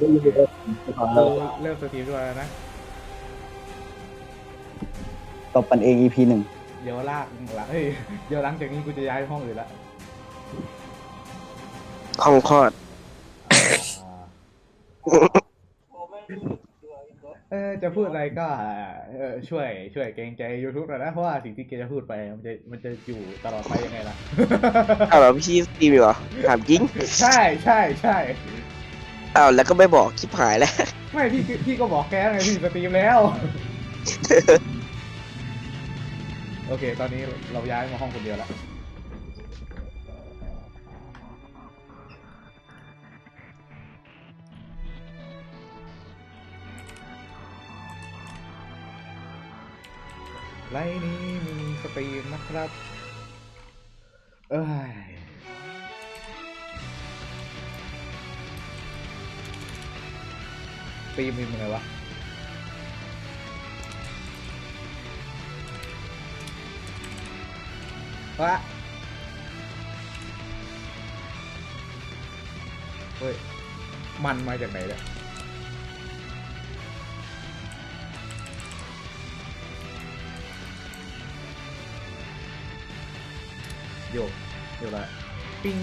ได้ยินเลยฟังแล้เราวเริ่มสตรีมด้วยแล้วนะ ตบกันเอง EP หนึ่งเดี๋ยวลากหลังเฮ้ย เดี๋ยวหลังจากนี้กูจะย้ายห้องอื่นละห้องคลอดอ่าเออจะพูดอะไรก็เออช่วย ช่วยเกรงใจ YouTube หน่อยนะเพราะว่าสิ่งที่เกจะพูดไปมันจะมันจะอยู่ตลอดไปยังไงล่ะอ้าวเหรอพี่สตรีมอยู่เหรอถามจริง ใช่ใช่ใช่ อ้าวแล้วก็ไม่บอกคลิปหายแล้วไม่พี่พี่ก็บอกแกไงพี่สตรีมแล้ว โอเค ตอนนี้เราย้ายมาห้องคนเดียวแล้วไลน์นี้มีสตรีมนะครับ เอ้ย สตรีมมีมันไงวะวะเฮ้ย มันมาจากไหนเนี่ยโยกโยกละปิ้ง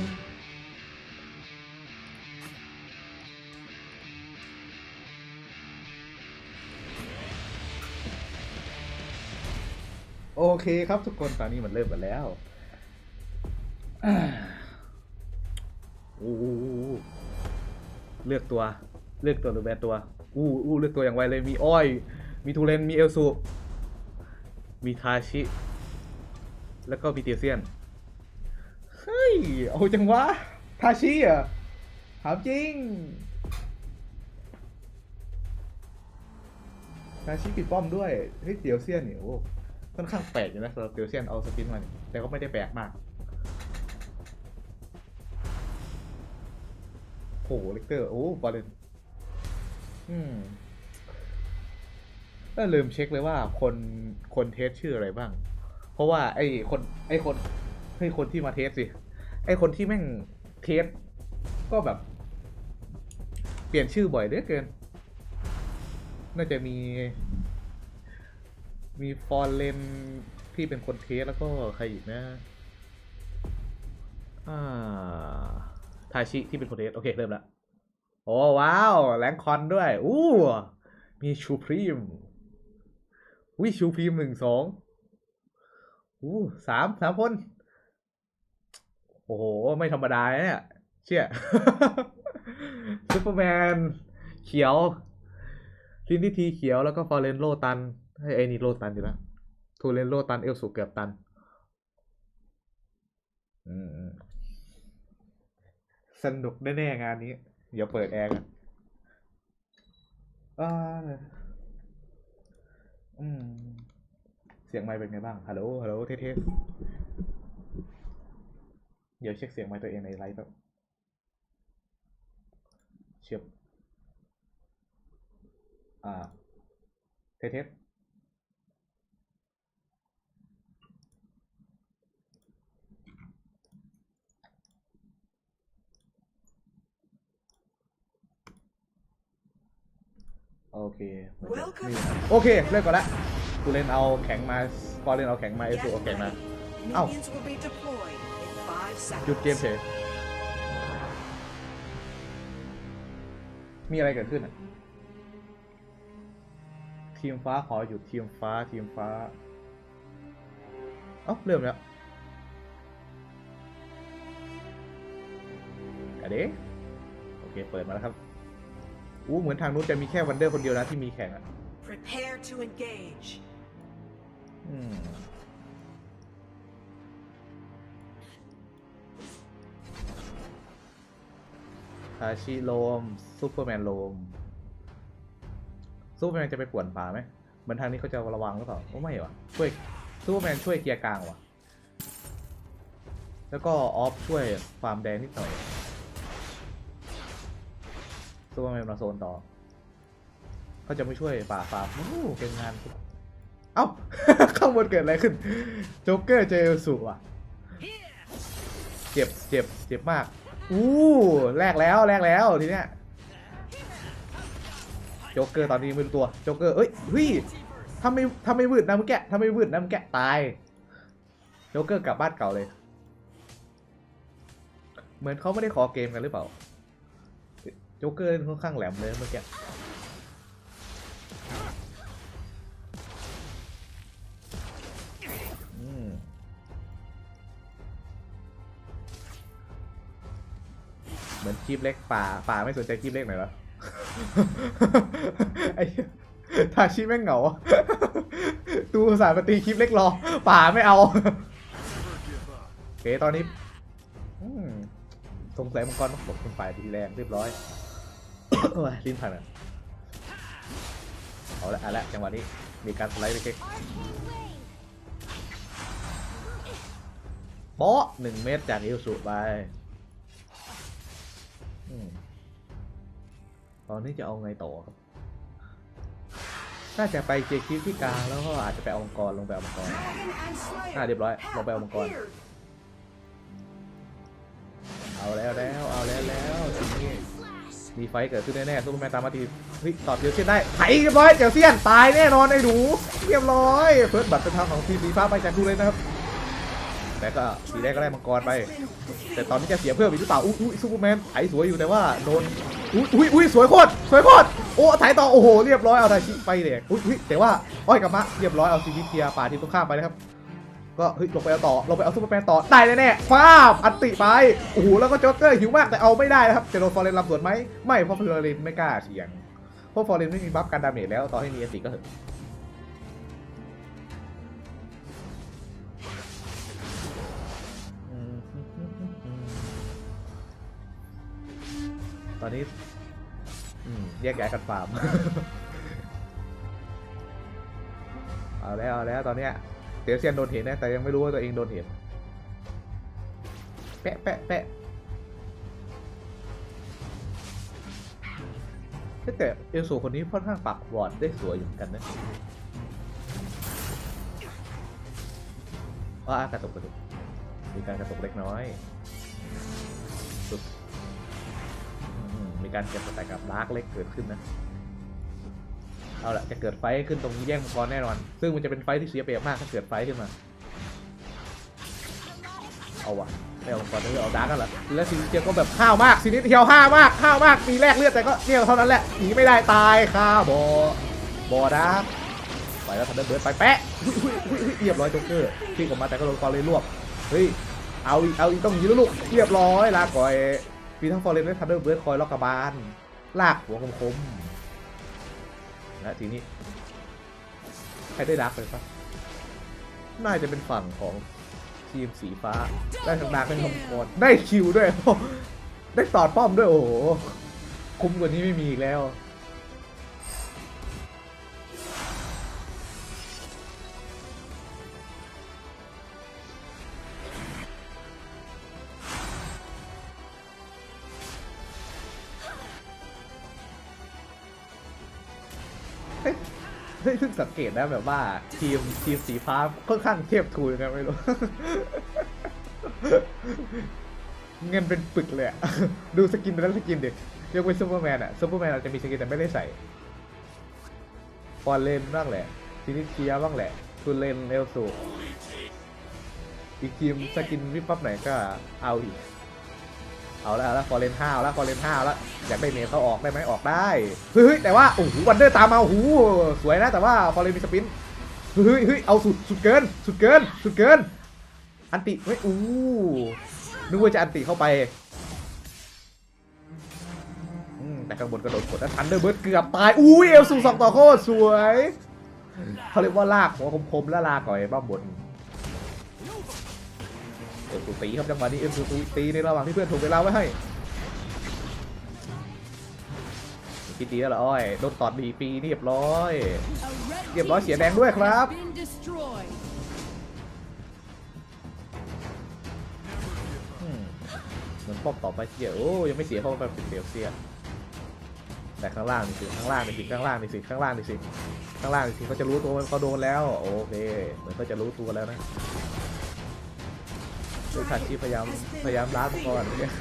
เคครับทุกคนตอนนี้มันเริ่มกันแล้วอ่าโอ้เลือกตัว เลือกตัวหรือแบนตัว อู้อู้เลือกตัวอย่างไวเลยมีอ้อย มีทูเรนมีเอลซูมีทาชิ แล้วก็มีเตียเซียน เฮ้ย เอาจังวะ ทาชิอะถามจริง ทาชิปิดป้อมด้วย เฮ้ยเตียวเซียนเนี่ยโอ้ ค่อนข้างแปลกอยู่นะสำหรับเตียวเซียนเอาสปินมาแต่ก็ไม่ได้แปลกมากโหเลกเตอร์โอ้บอลเลนอืมก็ลืมเช็คเลยว่าคนคนเทสชื่ออะไรบ้าง เพราะว่า ไอ้คนไอ้คนไอ้คนที่มาเทสสิ ไอ้คนที่แม่งเทสก็แบบ เปลี่ยนชื่อบ่อยเหลือเกิน น่าจะมี มีฟอร์เรนที่เป็นคนเทสแล้วก็ใครอีกนะอ่าทาชิที่เป็นคนเทสโอเค เริ่มละโอ้ว้าว แรงคอนด้วย อู้ มีชูพรีมวิชูพรีมหนึ่งสองอู้สามสามคน โอ้โห ไม่ธรรมดาเนี่ยเชี่ยซูเปอร์แมน เขียวลินดิทีเขียวแล้วก็ฟอร์เรนโลตัน ให้ไอ้นี่โลตันอยู่แล้วทูเรนโลตันเอลสุเกือบตัน อืมสนุกแน่ๆงานนี้ เดี๋ยวเปิดแอร์กันอืม เสียงไมค์เป็นไงบ้าง ฮัลโหล ฮัลโหล เทสเดี๋ยวเช็คเสียงไมค์ตัวเองในไลฟ์แป๊บเชียบ อ่า เทส โอเคเหมือนจะไม่มีปัญหาโอเคเริ่มก่อนละกูเล่นเอาแข็งมาฟอเล่นเอาแข็งมาเอสูเอาแข็งมา Ow. Minions will be deployed in five หยุดเกม seconds. เฉยมีอะไรเกิดขึ้นอะทีมฟ้าขอหยุดทีมฟ้าทีมฟ้าเอ้าเริ่มแล้วอะเด้โอเค เปิดมาแล้วครับ อู้เหมือนทางนู้นจะมีแค่วันเดอร์คนเดียวนะที่มีแข่งอะ Prepare to engage. อืมทาชิโลมซูเปอร์แมนโลมซูเปอร์แมนจะไปป่วนป่าไหมเหมือนทางนี้เขาจะระวังหรือเปล่าโอ้ไม่วะช่วยซูเปอร์แมนช่วยเกียร์กลางว่ะ แล้วก็ออฟช่วยฟาร์มแดงนิดหน่อย ซูเปอร์แมนมาโซนต่อเขาจะไม่ช่วยป่าฟาร์มโอ้โหเป็นงาน เอ้า ข้างบนเกิดอะไรขึ้น โจ๊กเกอร์เจอสุว่ะ เจ็บเจ็บเจ็บมาก อู้แลกแล้วแลกแล้วทีเนี้ย โจ๊กเกอร์ตอนนี้ไม่รู้ตัว โจ๊กเกอร์เอ้ยเฮ้ยถ้าไม่ถ้าไม่วืดนะมึงแกะถ้าไม่วืดนะมึงแกะตาย โจ๊กเกอร์กลับบ้านเก่าเลย เหมือนเขาไม่ได้ขอเกมกันหรือเปล่า โจ๊กเกอร์ค่อนข้างแหลมเลยเมื่อกี้เหมือนคลิปเล็กป่าป่าไม่สนใจคลิปเล็กหน่อยวะไอ้ทาชิแม่งเหงาตูสารปตีคลิปเล็กรอ ป่าไม่เอาโอเคตอนนี้สงสัยมังกรต้องตกเป็นฝ่ายทีแรงเรียบร้อย ลิ้นพันอะเอาละเอาละจังหวะนี้มีการสไลด์เล็กโป๊ะหนึ่งเมตรจากอิลสุไปตอนนี้จะเอาไงต่อครับ น่าจะไปเจคิวที่กลางแล้วก็อาจจะไปเอามังกรลงไปเอามังกรอ่าเรียบร้อย ลงไปเอามังกร เอาแล้วแล้ว เอาแล้วแล้วทีนี้ มีไฟเกิดขึ้นแน่ๆซูเปอร์แมนตามมาทีเฮ้ยตอบเดียวเช่นได้ไถเรียบร้อยเจียวเซียนตายแน่นอนไอ้หนูเรียบร้อยเฟิร์สบัตรเป็นทางของทีมสีฟ้าไปจากดูเลยนะครับแต่ก็สีแรกก็ได้มังกรไป แต่ตอนนี้จะเสียเพิ่มอีกหรือเปล่าอุ้ยอุ้ยซูเปอร์แมนไถสวยอยู่แต่ว่าโดนอุ้ยอุ้ยอุ้ยสวยโคตรสวยโคตรโอ้ไถต่อโอ้โหเรียบร้อยเอาไดชิไปเลยอุ้ยแต่ว่าอ้อยกับมะเรียบร้อยเอาซีวิเทียป่าทีมตรงข้ามไปนะครับ ก็เฮ้ยลงไปเอาต่อลงไปเอาซูเปอร์แมนต่อได้แน่ๆฟาบอันติไปโอ้โหแล้วก็โจ๊กเกอร์หิวมากแต่เอาไม่ได้นะครับจะโดนฟอร์เรนรับสวนไหมไม่เพราะฟอร์เรนไม่กล้าเสี่ยงเพราะฟอร์เรนไม่มีบัฟการดาเมจแล้วต่อให้มีอันติก็เถอะอืมตอนนี้แยกย้ายกันฟาร์มเอาแล้วเอาแล้วตอนเนี้ย เตียเซียนโดนเห็นนะ แต่ยังไม่รู้ว่าตัวเองโดนเห็น แปะแปะแปะแต่เอลสูคนนี้ค่อนข้างปักวอร์ดได้สวยอยู่เหมือนกันนะว่ากระตุกกระตุกมีการกระตุกเล็กน้อยสุดมีการเก็บสแต็กกับลากเล็กเกิดขึ้นนะ เอาละจะเกิดไฟขึ้นตรงนี้แย่งมังกรแน่นอน ซึ่งมันจะเป็นไฟที่เสียเปรียบมากถ้าเกิดไฟขึ้นมา เอาวะไม่เอามังกรไม่เอาดาร์กันเหรอแล้วซีนิเทียก็แบบห้าวมากซีนิเทียวห้าวมากห้าวมากมีแรกเลือดแต่ก็เนี่ยเท่านั้นแหละหนีไม่ได้ตายค่าบอบอดาร์กไปแล้วทันเดอร์เบิร์ดไปแปะเรียบร้อยโจ๊กเกอร์ที่ออกมาแต่ก็โดนฟอร์เรนรวบเฮ้ยเอาอีกเอาอีกต้องย่างนี้แล้วลูกเรียบร้อยลาก่อยมีทั้งฟอร์เรนและทันเดอร์เบิร์ดคอยล็อกกระบาลลากหัวคมๆ และทีนี้ ใครได้ดักเลยปะน่าจะเป็นฝั่งของทีมสีฟ้า ได้ทางดักเป็นคำกรได้คิวด้วย ได้ตอดป้อมด้วยโอ้โห คุ้มกว่านี้ไม่มีอีกแล้ว เฮ้ยเพิ่งสังเกตนะแบบว่าทีมทีมสีฟ้าค่อนข้างเทียบทูยังไม่รู้ เงินเป็นปึกเลยอะดูสกินแต่ละสกินเดิยกเว้นซูเปอร์แมนอะซูเปอร์แมนอาจจะมีสกินแต่ไม่ได้ใส่ฟอนเลนบ้างแหละซินิเคียบ้างแหละทุนเลนเอลสูอีกทีมสกินวิบวับไหนก็เอาอีก เอาแล้วเอาแล้วฟอร์เรนห้าวแล้วฟอร์เรนห้าวแล้วอยากได้เมทเขาออกได้ไหมออกได้เฮ้ยแต่ว่าโอ้โหวันเดอร์ตามมาโอ้โหสวยนะแต่ว่าฟอร์เรนมีสปินเฮ้ยเฮ้ยเอาสุดสุดเกิน สุดเกิน สุดเกิน อันติเฮ้ยอู้นึกว่าจะอันติเข้าไปแต่ข้างบนกระโดดกดแล้วทันเดอร์เบิร์ดเกือบตายอุ้ยเอลสูสองต่อโคตรสวยเขาเรียกว่าลากหัวคมๆแล้วลาก่อยบ้าบน เอ็มซูตีครับจังหวะนี้เอ็มซูตีในระหว่างที่เพื่อนถูกเวลาไว้ให้คิดดีแล้วเหรออ้อยโดนตอดดีปีเรียบร้อยเรียบร้อยเสียแดงด้วยครับ เหมือนป้อมต่อไปเสียโอ้ยังไม่เสียเพราะมันเป็นเสียเสียแต่ข้างล่างนี่สิข้างล่างนี่สิข้างล่างนี่สิข้างล่างนี่สิข้างล่างนี่สิเขาจะรู้ตัวเขาโดนแล้ว โอเค เหมือนเขาจะรู้ตัวแล้วนะ ด้วยทันที่พยายามพยายามล้างก่อนเนี่ย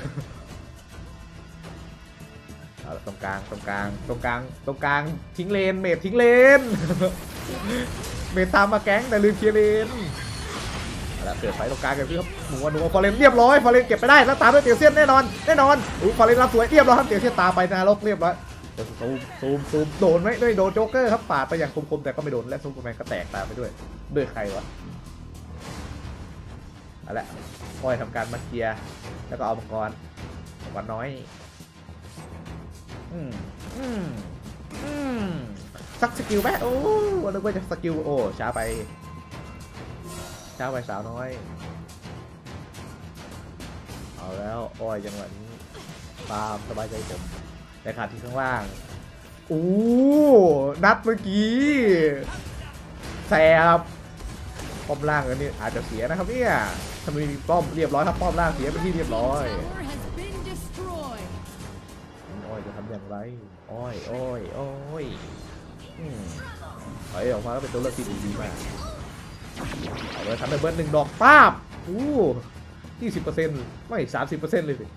เอาตรงกลางตรงกลางตรงกลางตรงกลางทิ้งเลนเมดทิ้งเลนเมดตามมาแก๊งแต่ลืมเคลียร์เลนเอาละเกิดไฟตรงกลางกันพี่ครับหนูว่าหนูว่าฟอเรนเรียบร้อยฟอเรนเก็บไปได้แล้วตามด้วยเตียวเซียนแน่นอนแน่นอนอุ้ยฟอเรนรับสวยเรียบร้อยครับเตียวเซียนตามไปนรกเรียบร้อยซูมซูมซูมโดนไหมด้วยโดนโจ๊กเกอร์ครับปาดไปอย่างคมๆแต่ก็ไม่โดนและซูเปอร์แมนก็แตกตามไปด้วยด้วยใครวะ เอาละคอยทำการมาเคลียร์แล้วก็เอามังกรมังกรน้อยอืมอืมอืมสักสกิลไหมโอ้นึกว่าจะสกิลโอ้ช้าไปช้าไปสาวน้อย เอาแล้วอ้อยจังหวะนี้ตามสบายใจผมแต่ขาดที่ข้างล่างอู้นัดเมื่อกี้แสบปอมล่างอันนี้อาจจะเสียนะครับเนี่ย ถ้าไม่มีป้อมเรียบร้อยครับป้อมล่างเสียเป็นที่เรียบร้อยอ้อยจะทำอย่างไรอ้อยอ้อยอ้อยอืมถอยออกมาก็เป็นตัวเลือกที่ดีมากเอาเลยทำได้เบิร์ดหนึ่งดอกป้าบอู้ยี่สิบเปอร์เซ็นต์ไม่สามสิบเปอร์เซ็นต์เลยสิม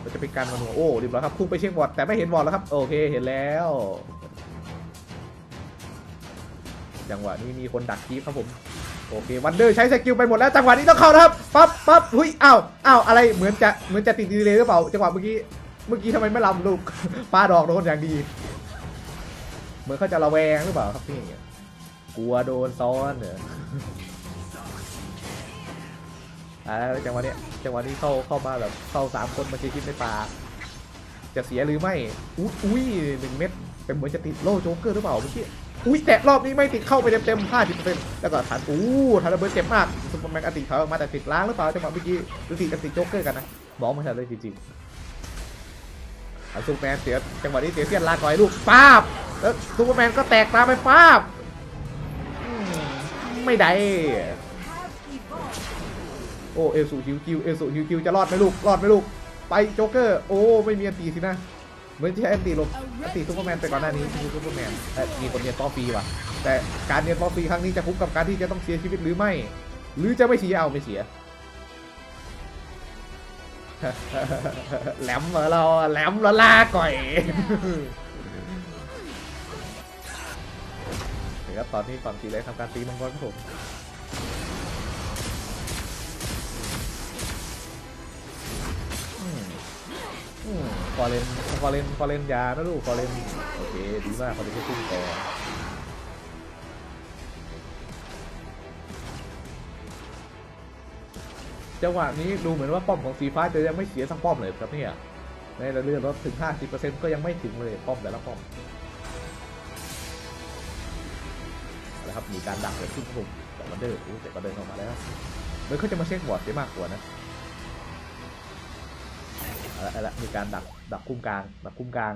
เราจะเป็นการมาหนูโอ้เรียบร้อยครับพุ่งไปเช็ควอดแต่ไม่เห็นวอดแล้วครับ โอเคเห็นแล้ว จังหวะนี้มีคนดักคีครับผมโอเควันเดอร์ใช้สกิลไปหมดแล้วจังหวะนี้ต้องเข้านะครับปั๊บปั๊บหุยอ้าวอ้าวอะไรเหมือนจะเหมือนจะติดดีเลยหรือเปล่าจังหวะเมื่อกี้เมื่อกี้ทำไมไม่ลำลูกปาดอกโดนอย่างดี เหมือนเขาจะระแวงหรือเปล่าครับพี่กลัวโดนซ้อนเหรออ่าแล้วจังหวะนี้จังหวะนี้เข้าเข้ามาแบบเข้าสามคนมาชิดในป่าจะเสียหรือไม่หุยอุ้ยหนึ่งเม็ดเป็นเหมือนจะติดโล่โจ๊กเกอร์หรือเปล่าเมื่อกี้ อุ้ยแต่รอบนี้ไม่ติดเข้าไปเต็มๆ50%แล้วก็ทันอู้ทันระเบิดเจ็บมากซุปเปอร์แมนอติเขาออกมาแต่ติดล้างหรือเปล่าจังหวะเมื่อกี้หรือติกันติดโจ๊กเกอร์กันนะบอกม่ทันเลยจริงๆซุปเปอร์แมนเสียจังหวะนี้เสียเสียนลาก่อยลูกป้าบแล้วซุปเปอร์แมนก็แตกตามไปป้าบไม่ได้โอ้เอลสูฮิวคิวเอลสูฮิวคิวจะรอดไหมลูกรอดไหมลูกไปโจ๊กเกอร์โอ้ไม่มีอันตีสินะ เหมือนที่ใช้อันตีลบ A ตี red ซูเปอร์แมนไปก่อนหน้านี้ turret ที่ has ซูเปอร์แมนแต่มีคนเรียนป้อฟรีว่ะ แต่การเรียนป้อฟรีครั้งนี้จะคุ้มกับการที่จะต้องเสียชีวิตหรือไม่ หรือจะไม่เสียเอาไม่เสียแหลมเหรอเราแหลมละลาก่อยเดี๋ยวครับตอนนี้ฝั่งสีแดงทำการตีมังกรครับผม ฟอเรนฟอเรนฟอเรนยานะลูกฟอเรนโอเคดีมากฟอเรนที่พุ่งก่อนจังหวะนี้ดูเหมือนว่าป้อมของสีฟ้าจะยังไม่เสียทั้งป้อมเลยครับเนี่ยในระเลื่อนรถถึง 50%ก็ยังไม่ถึงเลยป้อมแต่ละป้อมนะครับมีการดักเกิดขึ้นครับผมแต่มันเดินอู้แต่ก็เดินออกมาแล้วเหมือนเขาจะมาเช็คบอร์ดได้มากกว่านะ อาละเอาละมีการดักดักคุ้มกลางดักคุ้มกลาง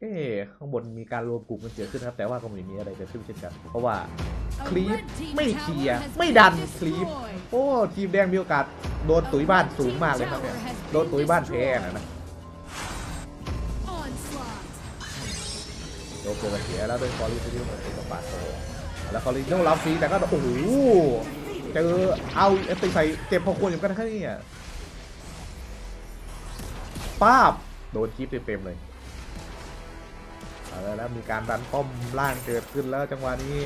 เอ๊ะข้างบนมีการรวมกลุ่มกันเกิดขึ้นนะครับ แต่ว่าก็ไม่มีอะไรเกิดขึ้นเช่นกัน เพราะว่า A คลีป red team ไม่เคลียร์ tower has ไม่ been ดันคลีป destroyed. โอ้ทีมแดงมีโอกาสโดนตุ๋ยบ้านสูงมากเลยครับเนี่ยโดนตุ๋ยบ้านแพ้นะนะ Onslaught. โดนเกิดเสียแล้วโดยคอรีฟิวเหมือนกับปาดโตแล้วคอรีโน่รับฟรีแต่ก็โอ้โหเจอเอาเอฟตีใส่เจ็บพอควรอยู่กันแค่นี้อะ ป้าบโดนคลิปเต็มๆเลยเอาแล้วมีการดันป้อมล่างเกิดขึ้นแล้วจังหวะนี้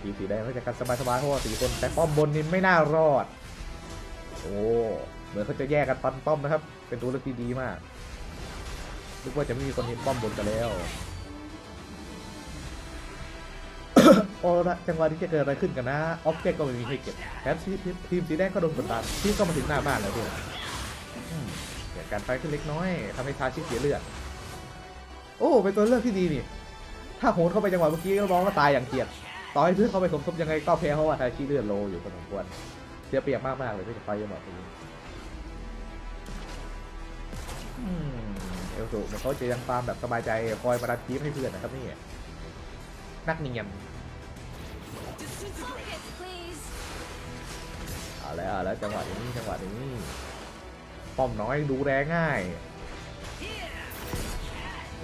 ทีสีแดงก็จะกันสบายๆเพราะว่าสี่คนแต่ป้อมบนนี่ไม่น่ารอด โอ้เหมือนเขาจะแยกกันปันป้อมนะครับ เป็นตัวเลือกที่ดีมากนึกว่าจะไม่มีคนเห็นป้อมบนกันแล้วโอ้ละจังหวะนี้จะเกิดอะไรขึ้นกันนะ ออบเจกต์ก็ไม่มีให้เก็บแถมทีมทีมสีแดงก็โดนกดดันที่ก็มาถึงหน้าบ้านแล้วด้วย กิดการไฟขึ้นเล็กน้อยทำให้ทาชิเสียเลือด โอ้เป็นตัวเลือกที่ดีนี่ ถ้าโหนเข้าไปจังหวะเมื่อกี้ก็ร้องก็ตายอย่างเกลียดต่อให้เพื่อนเข้าไปสมทบยังไงก็แพ้เพราะว่าทาชิเลือดโลอยู่พอสมควรเสียเปรียบมากๆเลยที่จะไฟจังหวะนี้อืมเอลสูเหมือนเขาจะยังฟาร์มแบบสบายใจคอยมาดันคีฟให้เพื่อนนะครับนี่นักเนียน Focus, please. เอาแล้วเอาแล้วจังหวะนี้จังหวะนี้ ป้อมน้อยดูแลง่าย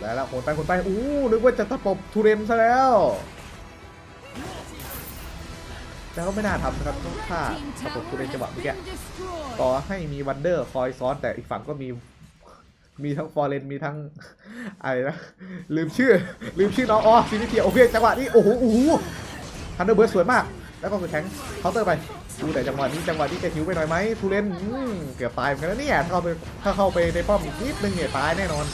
แล้วล้วคนไปคนไปอู้นึกว่าจะตะปบทูเรนซะแล้วแล้วก็ไม่น่าทำนะครับต้องฆ่า Team ปบ tower คุณในจังหวะเมื่อกี้ต่อให้มีวันเดอร์คอยซ้อนแต่อีกฝั่งก็มีมีทั้งฟอร์เรนมีทั้งอะไรนะลืมชื่อ ลืมชื่อน้องอ๋อซินิเทียโอเคจังหวะนี้โอ้โหโอ้โหทันเดอร์เบิร์สวยมาก แล้วก็คือแทงเคาน์เตอร์ไป ดูแต่จังหวะนี้จังหวะนี้จะหิวไปหน่อยไหมทูเลนอืมเกือบตายเหมือนกันนะเนี่ยถ้าเข้าไปถ้าเข้าไปในป้อมอีกนิดนึงเนี่ยตายแน่นอน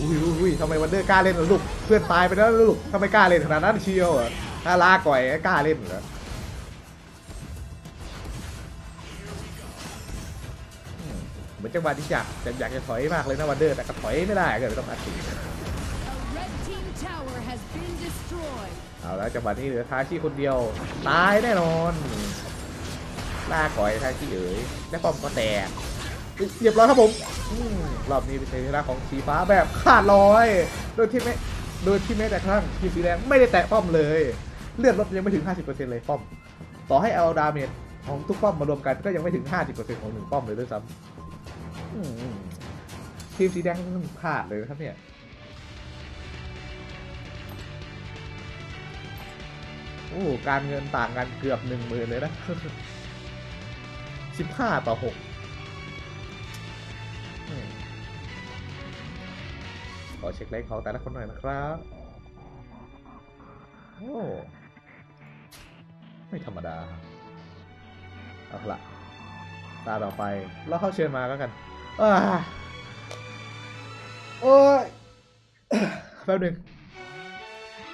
อุ้ยอุ้ยอุ้ยทำไมวันเดอร์กล้าเล่นเหรอลูกเพื่อนตายไปแล้วลูกทำไมกล้าเล่นขนาดนั้นเชียวเหรอถ้าลาก่อยกล้าเล่นเหรอเหมือนจังหวะที่อยากจะอยากจะถอยมากเลยนะวันเดอร์แต่ก็ถอยไม่ได้ก็เลยต้องอัดตี A red team tower has been destroyed. เอาแล้วจังหวะนี้เหลือทาชิคนเดียวตายแน่นอน ลากก่อยทาชิเอ๋ยและป้อมก็แตกเรียบร้อยครับผมอืมรอบนี้เป็นชัยชนะของสีฟ้าแบบขาดลอย โดยที่ไม่โดยที่แม้แต่ครั้งทีมสีแดงไม่ได้แตะป้อมเลย เลือดลดยังไม่ถึง 50%เลยป้อม ต่อให้เอาดาเมจของทุกป้อมมารวมกันก็ยังไม่ถึง 50%ของหนึ่งป้อมเลยด้วยซ้ำทีมสีแดงมันพลาดเลยนะครับเนี่ยโอ้การเงินต่างกันเกือบหนึ่งหมื่นเลยนะ สิบห้าต่อหกขอเช็คเลขของแต่ละคนหน่อยนะครับ โอ้ ไม่ธรรมดาเอาละตาต่อไป เราเข้าเชิญมาแล้วกันอโอ้ยแป๊บหนึง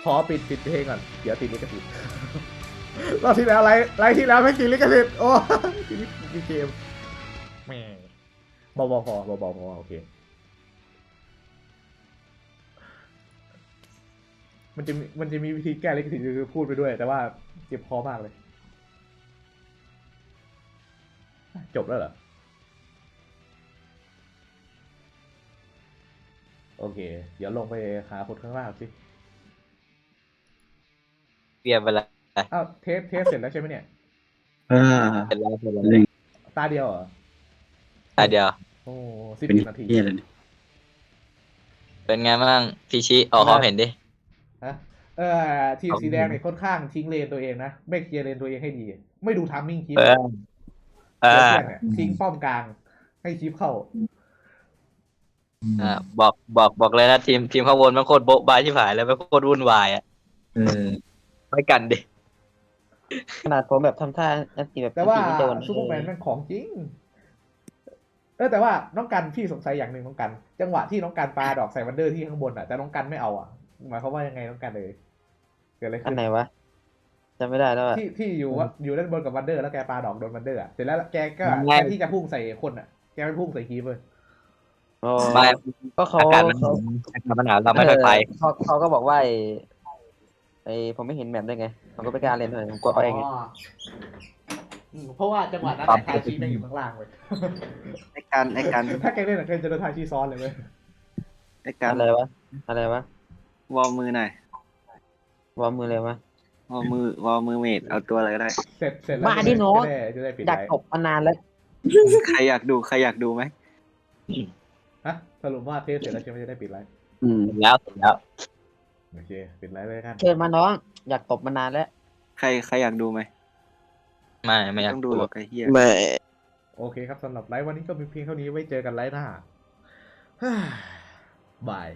ขอปิดปิดเพลงก่อน เดี๋ยวติดลิขสิทธิ์ รอบที่แล้วไลฟ์ไลฟ์ที่แล้วไม่ติดลิขสิทธิ์โอ้ติดลิขสิทธิ์เกมแม่เบาๆพอเบาๆพอโอเค มันจะมีมันจะมีวิธีแก้ลิขสิทธิ์คือพูดไปด้วย แต่ว่าเจ็บคอมากเลย จบแล้วเหรอ โอเค เดี๋ยวลงไปหาคนข้างล่างสิ เปลี่ยนไปแล้ว อ้าวเทปเทปเสร็จแล้วใช่ไหมเนี่ยอ่าเสร็จแล้วเสร็จแล้วเล่นตาเดียวเหรออะเดียว โอ้สิบเป็นนาที เฮียเลยเนี่ยเป็นไงบ้างพี่ชิออกความเห็นดิ ฮะเออทีมสีแดงเนี่ยค่อนข้างทิ้งเลนตัวเองนะ ไม่เคลียร์เลนตัวเองให้ดี ไม่ดูทามมิ่งคลิปเออเอเพื่ออนเนี่ยทิ้งป้อมกลาง ให้คลิปเข้า อ่าบอกบอกบอกเลยนะทีมทีมข้างบนมันโคตรโบ๊ะบายที่ผายแล้วมันโคตรวุ่นวายอะเออ ไม่กันดิ ขนาดผมแบบทำท่าแอนตี้แบบแต่ว่าไม่โดนซูเปอร์แมนมันของจริง เออแต่ว่าน้องกันพี่สงสัยอย่างหนึ่งน้องกัน จังหวะที่น้องกันปาดอกใส่วันเดอร์ที่ข้างบนอะแต่น้องกันไม่เอาอะหมายความว่ายังไงน้องกันเลยเกิดอะไรอัขึ้นนไหนวะจำไม่ได้แล้วอะ ที่ที่อยู่ว่าอยู่ด้านบนกับวันเดอร์แล้วแกปาดอกโดนวันเดอร์อะเสร็จแล้วแกก็ไม่ แทนที่จะพุ่งใส่คนอะแกไม่พุ่งใส่คีบเลยโอ้ไม่ก็เขาอากาศมันเขาอากาศมันหนาวเราไม่ค่อยไปเเขาเขาก็บอกว่าไอ้ไอ้ผมไม่เห็นแมปได้ไง ผมก็ไม่กล้าเล่นเลยผมกลัวเอาเองไงอืมเพราะว่าจังหวะนั้นปรับทาชีแม่งอยู่ข้างล่างเลยไอการไอการถ้าแกเล่นอะแกจะโดนทาชีซ้อนเลยเว้ยไอการอะไรวะอะไรวะวอลมือหน่อยวอร์มมือเลยวะวอลมือวอลมือเมดเอาตัวอะไรก็ได้ เสร็จเสร็จแล้วมาดิโน้ต จะได้จะได้ปิดอยากไลฟ์ตบมานานแล้วใครอยากดูใครอยากดูไหมฮะสรุปว่าเทสเสร็จแล้วใช่ไหมจะได้ปิดไลฟ์อืมเสร็จแล้วเสร็จแล้วโอเคปิดไลฟ์เลยกัน เชิญมาน้อง อยากตบมานานแล้ว ใครใครอยากดูไหมไม่ไม่อยากต้องดูดูหรอกไอเฮียไม่โอเคครับสำหรับไลฟ์วันนี้ก็มีเพียงเท่านี้ไว้เจอกันไลฟ์หน้าบาย